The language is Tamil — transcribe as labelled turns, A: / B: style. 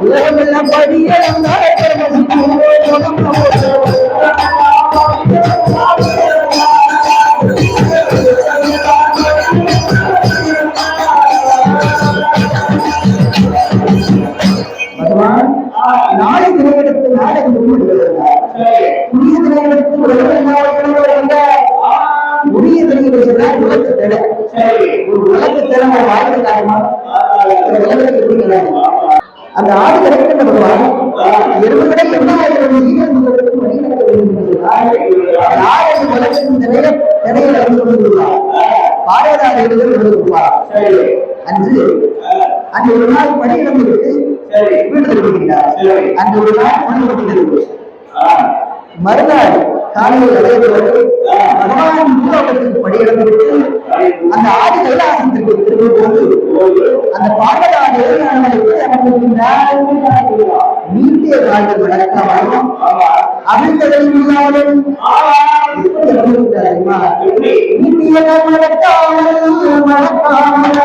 A: உலகமெல்லாம் படியளந்தால் நாளை திரையிடத்து நாடகம் புதிய திரையிடத்து உலகம் புதிய திரையிடத்தில் உலக ஒரு உலக திறமை வாழ்க்கை காரணமா உலகத்தை குறிக்கிறார். அந்த ஆடு கிடைக்கின்ற பகவான் எருமைகளை திரைய திரையில வந்து கொண்டிருக்கிறார் பாரதாத எழுதல் எழுதுவார் அன்று அன்று ஒரு நாள் பணியிடம் இருக்கு வீடு திரும்புகிறார் அன்று ஒரு நாள் மணி கொண்டிருக்கிறது மறுநாள் காலையில் அடையப்படுவது பகவான் பூலோகத்திற்கு படியிடப்பட்டு அந்த ஆதி கைலாசத்திற்கு திரும்பும் போது அந்த பாடலாடு நீட்டிய கால்கள் வழக்கமாகவும் அவிழ்ந்ததில் இல்லாமல் தெரியுமா? நீட்டிய மறக்காமல் மறக்காமல்